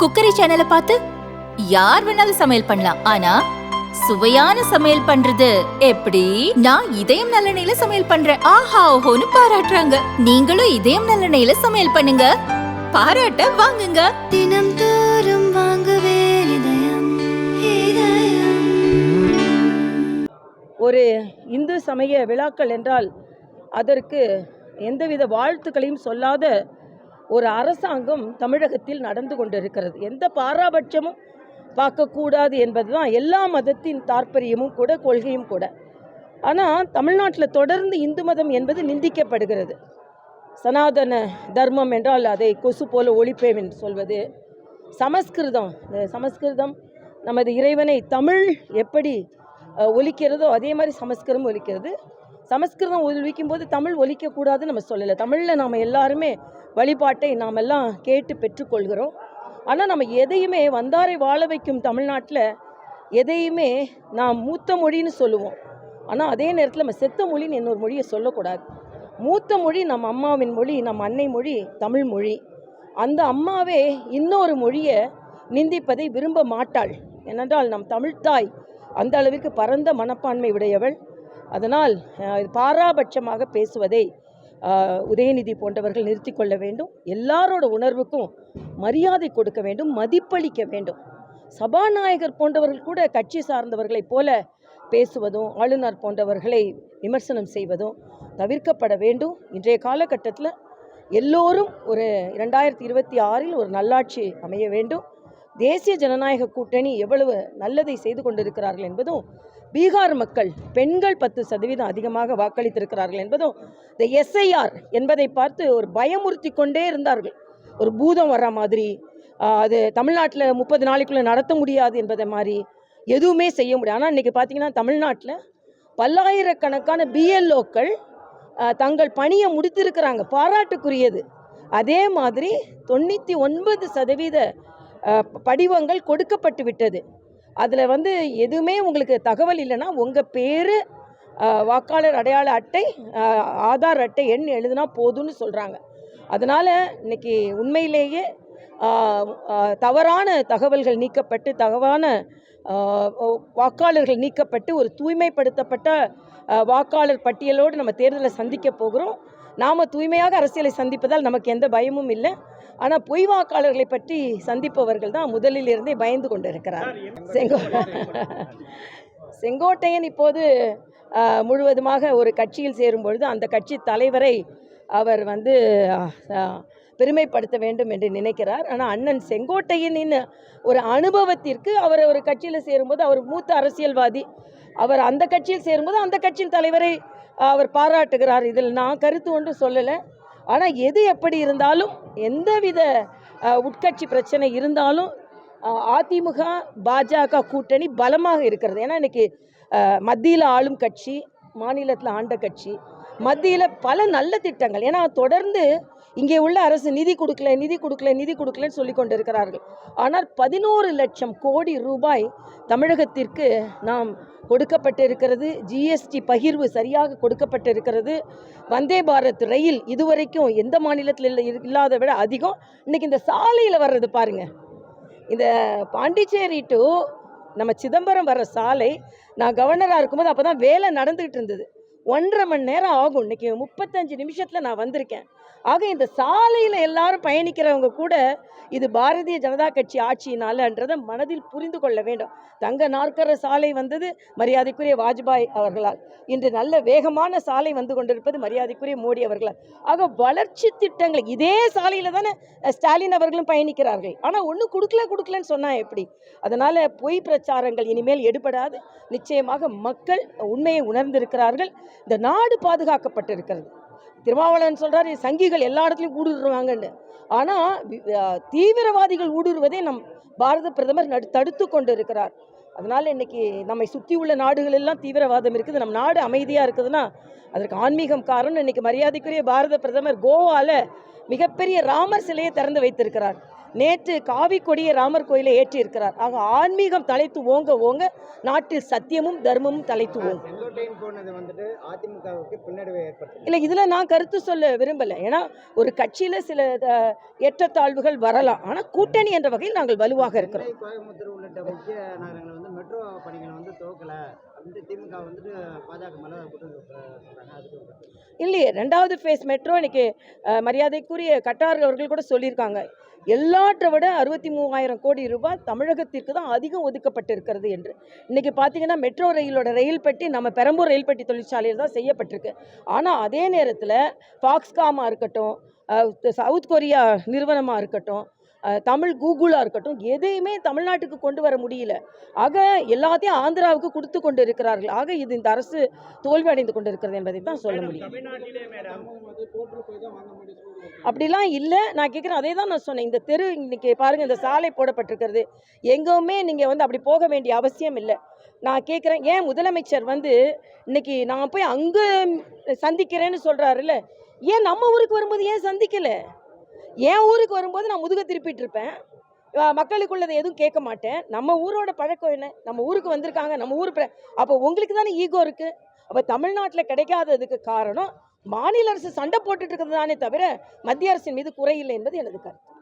Cookery சேனலை பார்த்து யார் வேணாலும் சமையல் பண்ணலாம். ஆனா சுவையான சமையல் பண்றது எப்படி? நான் இதயம் நல்லெண்ணெயில சமையல் பண்றேன். ஆஹா ஓஹோன்னு பாராட்டுறாங்க. நீங்களும் இதயம் நல்லெண்ணெயில சமையல் பண்ணுங்க. பாராட்ட வாங்குங்க. தினம் தோறும் வாங்குவே ஒரு இந்து சமய விழாக்கள் என்றால் அதற்கு எந்தவித வாழ்த்துக்களையும் சொல்லாத ஒரு அரசாங்கம் தமிழகத்தில் நடந்து கொண்டிருக்கிறது. எந்த பாராபட்சமும் பார்க்கக்கூடாது என்பது தான் எல்லா மதத்தின் தாற்பயமும் கூட கொள்கையும் கூட. ஆனால் தமிழ்நாட்டில் தொடர்ந்து இந்து மதம் என்பது நிந்திக்கப்படுகிறது. சனாதன தர்மம் என்றால் அதை கொசு போல ஒழிப்பேன் என்று சொல்வது. சமஸ்கிருதம் சமஸ்கிருதம் நமது இறைவனை தமிழ் எப்படி ஒலிக்கிறதோ அதே மாதிரி சமஸ்கிருதம் ஒலிக்கிறது சமஸ்கிருதம் ஒழிக்கும் போது தமிழ் ஒழிக்கக்கூடாதுன்னு நம்ம சொல்லலை. தமிழில் நாம் எல்லாருமே வழிபாட்டை நாம் எல்லாம் கேட்டு பெற்றுக்கொள்கிறோம். ஆனால் நம்ம எதையுமே வந்தாரை வாழ வைக்கும் தமிழ்நாட்டில் எதையுமே நாம் மூத்த மொழின்னு சொல்லுவோம். ஆனால் அதே நேரத்தில் நம்ம செத்த மொழின்னு இன்னொரு மொழியை சொல்லக்கூடாது. மூத்த மொழி நம்ம அம்மாவின் மொழி நம்ம அன்னை மொழி தமிழ் மொழி. அந்த அம்மாவே இன்னொரு மொழியை நிந்திப்பதை விரும்ப மாட்டாள். ஏனென்றால் நம் தமிழ்த்தாய் அந்த அளவிற்கு பரந்த மனப்பான்மை உடையவள். அதனால் பாராபட்சமாக பேசுவதை உதயநிதி போன்றவர்கள் நிறுத்தி கொள்ள வேண்டும். எல்லாரோட உணர்வுக்கும் மரியாதை கொடுக்க வேண்டும் மதிப்பளிக்க வேண்டும். சபாநாயகர் போன்றவர்கள் கூட கட்சி சார்ந்தவர்களைப் போல பேசுவதும் ஆளுநர் போன்றவர்களை விமர்சனம் செய்வதும் தவிர்க்கப்பட வேண்டும். இன்றைய காலகட்டத்தில் எல்லோரும் ஒரு இரண்டாயிரத்தி இருபத்தி ஆறில் ஒரு நல்லாட்சி அமைய வேண்டும். தேசிய ஜனநாயக கூட்டணி எவ்வளவு நல்லதை செய்து கொண்டிருக்கிறார்கள் என்பதும் பீகார் மக்கள் பெண்கள் பத்து சதவீதம் அதிகமாக வாக்களித்திருக்கிறார்கள் என்பதும் இந்த எஸ்ஐஆர் என்பதை பார்த்து ஒரு பயமுறுத்தி கொண்டே இருந்தார்கள். ஒரு பூதம் வர்ற மாதிரி அது தமிழ்நாட்டில் முப்பது நாளைக்குள்ளே நடத்த முடியாது என்பதை மாதிரி எதுவுமே செய்ய முடியாது. ஆனால் இன்றைக்கி பார்த்தீங்கன்னா தமிழ்நாட்டில் பல்லாயிரக்கணக்கான பிஎல்ஓக்கள் தங்கள் பணியை முடித்திருக்கிறாங்க. பாராட்டுக்குரியது. அதே மாதிரி தொண்ணூற்றி ஒன்பது சதவீத படிவங்கள் கொடுக்கப்பட்டு விட்டது. அதில் வந்து எதுவுமே உங்களுக்கு தகவல் இல்லைன்னா உங்கள் பேர் வாக்காளர் அடையாள அட்டை ஆதார் அட்டை எண் எழுதுனா போதும்னு சொல்கிறாங்க அதனால் இன்னைக்கு உண்மையிலேயே தவறான தகவல்கள் நீக்கப்பட்டு தகவான வாக்காளர்கள் நீக்கப்பட்டு ஒரு தூய்மைப்படுத்தப்பட்ட வாக்காளர் பட்டியலோடு நம்ம தேர்தலை சந்திக்க போகிறோம். நாம் தூய்மையாக அரசியலை சந்திப்பதால் நமக்கு எந்த பயமும் இல்லை. ஆனால் பொய் வாக்காளர்களை பற்றி சந்திப்பவர்கள் தான் முதலில் இருந்தே பயந்து கொண்டு இருக்கிறார் செங்கோ செங்கோட்டையன் இப்போது முழுவதுமாக ஒரு கட்சியில் சேரும் பொழுது அந்த கட்சி தலைவரை அவர் வந்து பெருமைப்படுத்த வேண்டும் என்று நினைக்கிறார். ஆனால் அண்ணன் செங்கோட்டையனின் ஒரு அனுபவத்திற்கு அவர் ஒரு கட்சியில் சேரும்போது அவர் மூத்த அரசியல்வாதி. அவர் அந்த கட்சியில் சேரும்போது அந்த கட்சியின் தலைவரை அவர் பாராட்டுகிறார். இதில் நான் கருத்து ஒன்றும் சொல்லலை. ஆனால் எது எப்படி இருந்தாலும் எந்தவித உட்கட்சி பிரச்சனை இருந்தாலும் அதிமுக பாஜக கூட்டணி பலமாக இருக்கிறது. ஏன்னா இன்னைக்கு மத்தியில் ஆளும் கட்சி மாநிலத்தில் ஆண்ட கட்சி மத்தியில் பல நல்ல திட்டங்கள். ஏன்னா தொடர்ந்து இங்கே உள்ள அரசு நிதி கொடுக்கல நிதி கொடுக்கல நிதி கொடுக்கலன்னு சொல்லி கொண்டிருக்கிறார்கள். ஆனால் பதினோரு லட்சம் கோடி ரூபாய் தமிழகத்திற்கு நாம் கொடுக்கப்பட்டிருக்கிறது. ஜிஎஸ்டி பகிர்வு சரியாக கொடுக்கப்பட்டிருக்கிறது. வந்தே பாரத் ரயில் இதுவரைக்கும் எந்த மாநிலத்தில் இல்லை இல்லாத விட அதிகம். இன்னைக்கு இந்த சாலையில் வர்றது பாருங்க. இந்த பாண்டிச்சேரி டு நம்ம சிதம்பரம் வர சாலை நான் கவர்னராக இருக்கும்போது அப்போ தான் வேலை நடந்துக்கிட்டு இருந்தது. ஒன்றரை மணி நேரம் ஆகும். இன்னைக்கு முப்பத்தஞ்சு நிமிஷத்தில் நான் வந்திருக்கேன். ஆக இந்த சாலையில் எல்லாரும் பயணிக்கிறவங்க கூட இது பாரதிய ஜனதா கட்சி ஆட்சியினாலன்றதை மனதில் புரிந்து கொள்ள வேண்டும். தங்க நாற்கர சாலை வந்தது மரியாதைக்குரிய வாஜ்பாய் அவர்களால். இன்று நல்ல வேகமான சாலை வந்து கொண்டிருப்பது மரியாதைக்குரிய மோடி அவர்களால். ஆக வளர்ச்சி திட்டங்கள் இதே சாலையில் தானே ஸ்டாலின் அவர்களும் பயணிக்கிறார்கள். ஆனால் ஒன்றும் கொடுக்கல கொடுக்கலன்னு சொன்னால் எப்படி? அதனால் பொய் பிரச்சாரங்கள் இனிமேல் எடுபடாது. நிச்சயமாக மக்கள் உண்மையை உணர்ந்திருக்கிறார்கள். இந்த நாடு பாதுகாக்கப்பட்டிருக்கிறது. திருமாவளவன் சொல்றாரு சங்கிகள் எல்லா இடத்துலையும் ஊடுருவாங்கன்னு. ஆனால் தீவிரவாதிகள் ஊடுருவதை நம் பாரத பிரதமர் நடு தடுத்து கொண்டு இருக்கிறார் அதனால் இன்னைக்கு நம்மை சுற்றி உள்ள நாடுகள் எல்லாம் தீவிரவாதம் இருக்குது. நம் நாடு அமைதியாக இருக்குதுன்னா அதற்கு ஆன்மீகம் காரணம் இன்னைக்கு மரியாதைக்குரிய பாரத பிரதமர் கோவால மிகப்பெரிய ராமர் சிலையை திறந்து வைத்திருக்கிறார். நேற்று காவி கொடியை ராமர் கோயிலை ஏற்றியிருக்கிறார். ஆக ஆன்மீகம் தலைத்து ஓங்க ஓங்க நாட்டில் சத்தியமும் தர்மமும் தலைத்து ஏற்படுத்தும் இல்லை இதில் நான் கருத்து சொல்ல விரும்பலை. ஏன்னா ஒரு கட்சியில் சில ஏற்றத்தாழ்வுகள் வரலாம். ஆனால் கூட்டணி என்ற வகையில் நாங்கள் வலுவாக இருக்கிறோம். மெட்ரோ பணிகளை வந்து துவக்கல. அப்படின்ட்டு திமுக வந்துட்டு பாஜக மேலே சொல்கிறாங்க அதுக்கு இல்லையே ரெண்டாவது ஃபேஸ் மெட்ரோ இன்னைக்கு மரியாதைக்குரிய கட்டார் அவர்கள் கூட சொல்லியிருக்காங்க. எல்லாற்றை விட அறுபத்தி மூவாயிரம் கோடி ரூபாய் தமிழகத்திற்கு தான் அதிகம் ஒதுக்கப்பட்டிருக்கிறது என்று. இன்னைக்கு பார்த்தீங்கன்னா மெட்ரோ ரயிலோட ரயில் பெட்டி நம்ம பெரம்பூர் ரயில் பெட்டி தொழிற்சாலையில் தான் செய்யப்பட்டிருக்கு. ஆனால் அதே நேரத்தில் ஃபாக்ஸ்காமாக இருக்கட்டும் சவுத் கொரியா நிறுவனமாக இருக்கட்டும் தமிழ் கூகுளாக இருக்கட்டும் எதையுமே தமிழ்நாட்டுக்கு கொண்டு வர முடியல. ஆக எல்லாத்தையும் ஆந்திராவுக்கு கொடுத்து கொண்டு இருக்கிறார்கள் ஆக இது இந்த அரசு தோல்வி அடைந்து கொண்டிருக்கிறது என்பதை தான் சொல்ல முடியும். அப்படிலாம் இல்லை. நான் கேட்குறேன் அதே தான் நான் சொன்னேன். இந்த தெரு இன்னைக்கு பாருங்கள் இந்த சாலை போடப்பட்டிருக்கிறது. எங்கேயுமே நீங்கள் வந்து அப்படி போக வேண்டிய அவசியம் இல்லை. நான் கேட்குறேன் ஏன் முதலமைச்சர் வந்து இன்னைக்கு நான் போய் அங்கே சந்திக்கிறேன்னு சொல்கிறாருல்ல ஏன் நம்ம ஊருக்கு வரும்போது ஏன் சந்திக்கலை? என் ஊருக்கு வரும்போது நான் முதுக திருப்பிட்டு இருப்பேன். மக்களுக்குள்ளதை எதுவும் கேட்க மாட்டேன். நம்ம ஊரோட பழக்கம் என்ன? நம்ம ஊருக்கு வந்திருக்காங்க நம்ம ஊர் அப்போ உங்களுக்கு தானே ஈகோ இருக்குது அப்போ தமிழ்நாட்டில் கிடைக்காததுக்கு காரணம் மாநில அரசு சண்டை போட்டுட்டு இருக்கிறது தானே தவிர மத்திய அரசின் மீது குறையில்லை என்பது எனது கருத்து.